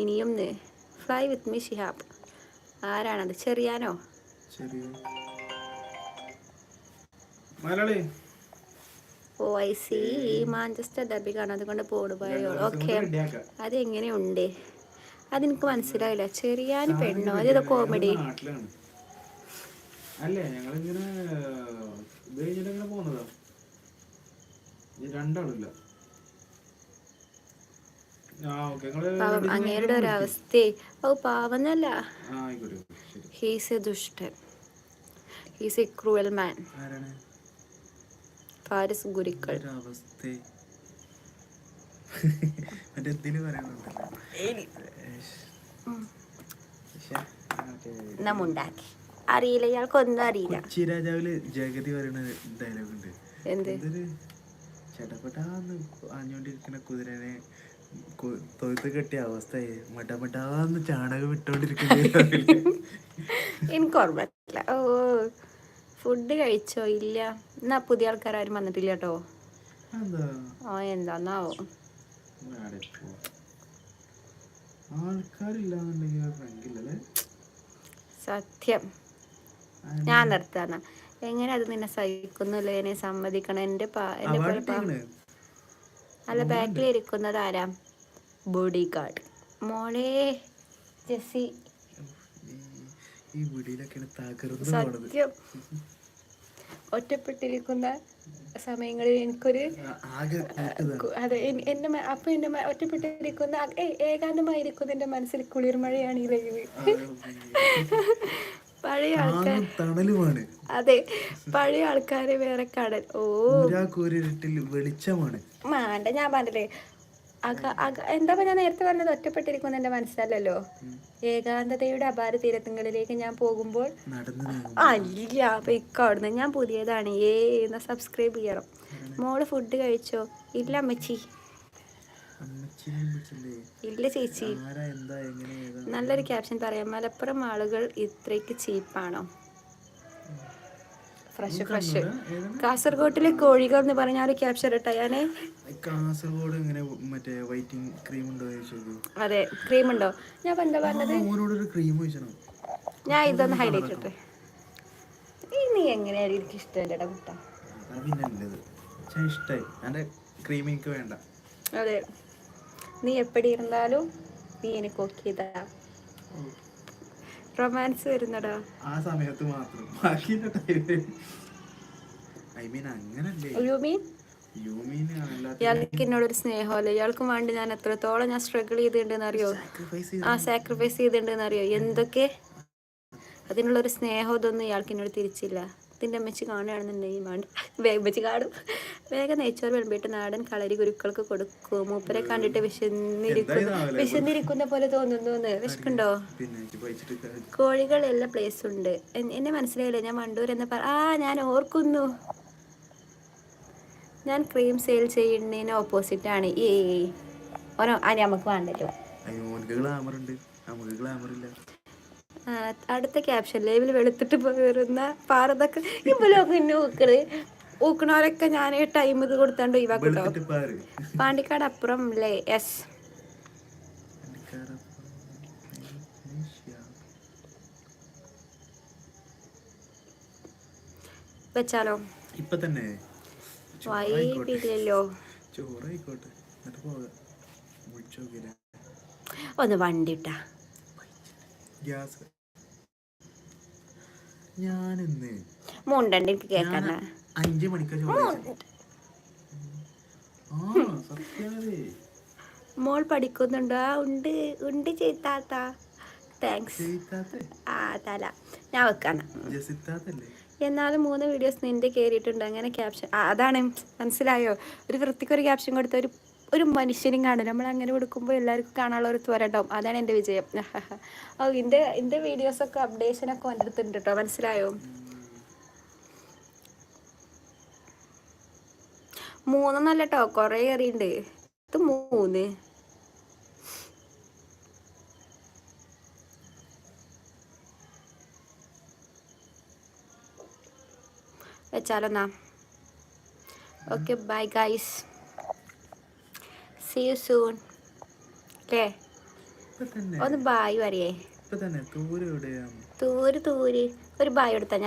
ഇനിയും ഫ്ലൈ വിത്ത് മി ഷിഹാബ്. ആരാണത്? ചെറിയാനോ? ഓ ഐ സി മാഞ്ചസ്റ്റർ ഡബിക്കാണ് അതുകൊണ്ട് പോണ് പോയോ ഓക്കെ അതെങ്ങനെയുണ്ട്? അതെനിക്ക് മനസ്സിലായില്ല. ചെറിയാൻ പെണ്ണോ അതേതോ കോമഡി അല്ലേ ഞങ്ങളിങ്ങനെ ഇത് കഴിഞ്ഞിട്ട് ഇങ്ങനെ പോകുന്നതാ. ഈ രണ്ടാളില്ല. പാവം അങ്ങേരുടെ ഒരു അവസ്ഥയെ ഓ പാവന്നല്ല. ആ ആയിക്കോട്ടെ ശരി. ഹീസ് എ ദുഷ്ടൻ. He's a cruel man Faris Gurukkal. നമ്മുണ്ടാക്കി അറിയില്ല ഇയാൾക്കൊന്നും അറിയില്ല. രാജാവിൽ ജഗതി പറയുന്ന ഡയലോഗ് ഉണ്ട്. എന്ത്? ചടപടാന്ന് ആഞ്ഞോണ്ടിരിക്കുന്ന കുതിരനെ തൊഴുത്ത് കെട്ടിയ അവസ്ഥയെ മടമടാന്ന് ചാണകം എനിക്ക് ഓർമ്മയില്ല. ഓ ഫുഡ് കഴിച്ചോ? ഇല്ല. എന്നാ പുതിയ ആൾക്കാരും വന്നിട്ടില്ല കേട്ടോ? ഓ എന്താന്നാവോ? സത്യം. ഞാൻ നിർത്താന്ന എങ്ങനെ അത് നിന്നെ സഹിക്കുന്നില്ല എന്നെ സമ്മതിക്കണം. എന്റെ പാ എന്റെ പോലെ അല്ല ബാക്കിൽ ഇരിക്കുന്നത് ആരാ ബോഡി ഗാർഡ് മോളെ ജെസ്സി സത്യം. ഒറ്റപ്പെട്ടിരിക്കുന്ന സമയങ്ങളിൽ എനിക്കൊരു അതെ എന്റെ മ- അപ്പൊ എന്റെ ഒറ്റപ്പെട്ടിരിക്കുന്ന ഏകാന്തമായിരിക്കുന്ന എന്റെ മനസ്സിൽ കുളിർമഴയാണ് ഈ ലൈവ് പഴയ ആൾക്കാർ. തണലുമാണ്. അതെ പഴയ ആൾക്കാരെ വേറെ കടൽ. ഓ. വെളിച്ചമാണ്. വെളിച്ചമാണ് മാണ്ട ഞാൻ പറഞ്ഞില്ലേ അക അക എന്താ ഞാൻ നേരത്തെ പറഞ്ഞത് ഒറ്റപ്പെട്ടിരിക്കുന്ന എന്റെ മനസ്സിലല്ലോ ഏകാന്തതയുടെ അപാര തീരത്തുകളിലേക്ക് ഞാൻ പോകുമ്പോൾ അല്ല അപ്പൊ ഇക്ക അവിടുന്ന് ഞാൻ പുതിയതാണ്. ഏ എന്നാ സബ്സ്ക്രൈബ് ചെയ്യണം. മോൾ ഫുഡ് കഴിച്ചോ? ഇല്ല അമ്മച്ചി. ഇല്ല ചേച്ചി. നല്ലൊരു ക്യാപ്ഷൻ പറയാം. മലപ്പുറം ആളുകൾ ഇത്രയ്ക്ക് ചീപ്പാണോ ഫ്രഷ് ഫ്രഷ് കാസർഗോട്ടിലെ കോഴികൾ എന്ന് പറഞ്ഞ ഒരു ക്യാപ്ഷൻ ഇട്ടാ ഞാനേ. കാസർഗോഡ് ഇങ്ങനെ മറ്റേ വൈറ്റിംഗ് ക്രീം ഉണ്ടോ അതെ ക്രീം ഉണ്ടോ? ഞാൻ എന്താ പറഞ്ഞത് ഒരു ക്രീം ചോദിച്ചണം ഞാൻ ഇതൊന്ന് ഹൈലൈറ്റ് ഇട്ടെ. നീ എങ്ങനെയാണ് എനിക്ക് ഇഷ്ടമല്ലടാ കുട്ട. അതാ പിന്നെ നല്ലത്. പക്ഷെ ഇഷ്ടായി. എന്റെ ക്രീം എനിക്ക് വേണ്ട. അതെ. നീ എപ്പടി ഇരുന്നാലും നീ എനിക്ക് ഓക്കിയതാ റൊമാൻസ് വരുന്നടാ. ആ സമയത്ത് മാത്രം. ബാക്കി ഐ മീൻ അങ്ങനല്ലേ. യു മീൻ ഇയാൾക്ക് എന്നോടൊരു സ്നേഹമല്ലേ? ഇയാൾക്കും വേണ്ടി ഞാൻ എത്രത്തോളം ഞാൻ സ്ട്രഗിൾ ചെയ്തിട്ടുണ്ടെന്ന് അറിയോ ആ സാക്രിഫൈസ് ചെയ്തിട്ടുണ്ടെന്ന് അറിയോ എന്തൊക്കെ? അതിനുള്ളൊരു സ്നേഹം ഇതൊന്നും ഇയാൾക്ക് എന്നോട് തിരിച്ചില്ല. ഇതിന്റെ അമ്മച്ചി കാണുകയാണെന്നുണ്ടെങ്കിൽ വേണ്ട. വേഗം വെച്ച് കാണും. വേഗം നെയ്ച്ചോറ് വിളമ്പിട്ട് നാടൻ കളരി ഗുരുക്കൾക്ക് കൊടുക്കും. മൂപ്പരെ കണ്ടിട്ട് വിശന്നിരിക്കുന്നു വിശന്നിരിക്കുന്ന പോലെ തോന്നുന്നു വിശക്കുണ്ടോ. കോഴികൾ എല്ലാ പ്ലേസും ഉണ്ട്. എന്നെ മനസ്സിലായില്ലേ? ഞാൻ വണ്ടൂർ എന്ന് പറ ആ ഞാൻ ഓർക്കുന്നു. ഞാൻ ക്രീം സെയിൽ ചെയ്യുന്നതിന് ഓപ്പോസിറ്റ് ആണ്. ഈ ഓരോ ആ നമുക്ക് വേണ്ടല്ലോ അടുത്ത ക്യാപ്ഷൻ ലൈവിൽ വെളുത്തിട്ട് പോയിരുന്ന പാറതൊക്കെ. ബ്ലോഗ് പിന്നെ ഊക്കണ്. ഊക്കണവരൊക്കെ ഞാൻ ടൈം ഇത് കൊടുത്തോണ്ട് ഒഴിവാക്കട്ടോ പാണ്ടിക്കാട് അപ്പുറം അല്ലേ എസ് വെച്ചാലോ? ഇപ്പൊ തന്നെ വൈകിട്ടില്ലല്ലോ. ചോറായിക്കോട്ടെ എന്നിട്ട് പോകാം. വിളിച്ചു നോക്കില്ല ഒന്ന് വണ്ടിട്ടാ ഗ്യാസ്. ഞാനിന്ന് മുണ്ടണ്ട് എനിക്ക് കേക്കണ്ട അഞ്ച് മണിക്കാ മോൾ പഠിക്കുന്നുണ്ടോ. ഉണ്ട്. ഉണ്ട് ചെയ്താത്ത താങ്ക്സ് ആ തല. ഞാൻ വെക്കാനാ. എന്നാലും മൂന്ന് വീഡിയോസ് നിന്റെ കയറിയിട്ടുണ്ട് അങ്ങനെ ക്യാപ്ഷൻ അതാണ്. മനസ്സിലായോ? ഒരു വൃത്തിക്ക് ഒരു ക്യാപ്ഷൻ കൊടുത്ത ഒരു ഒരു മനുഷ്യനും കാണും നമ്മൾ അങ്ങനെ കൊടുക്കുമ്പോൾ എല്ലാവർക്കും കാണാനുള്ള ഒരു ത്വര ഉണ്ടാവും. അതാണ് എന്റെ വിജയം. ഓ എന്റെ എന്റെ വീഡിയോസൊക്കെ അപ്ഡേഷനൊക്കെ എന്റെ അടുത്തുണ്ട് കേട്ടോ മനസ്സിലായോ? മൂന്നൊന്നല്ല കേട്ടോ കുറേ കയറിയുണ്ട് ഇത് മൂന്ന്. വെച്ചാലെന്നാ okay bye guys see you soon അല്ലേ ഒന്ന് ബായ് പറയേ. തൂര് തൂര് ഒരു ബായ് കൊടുത്താ ഞാൻ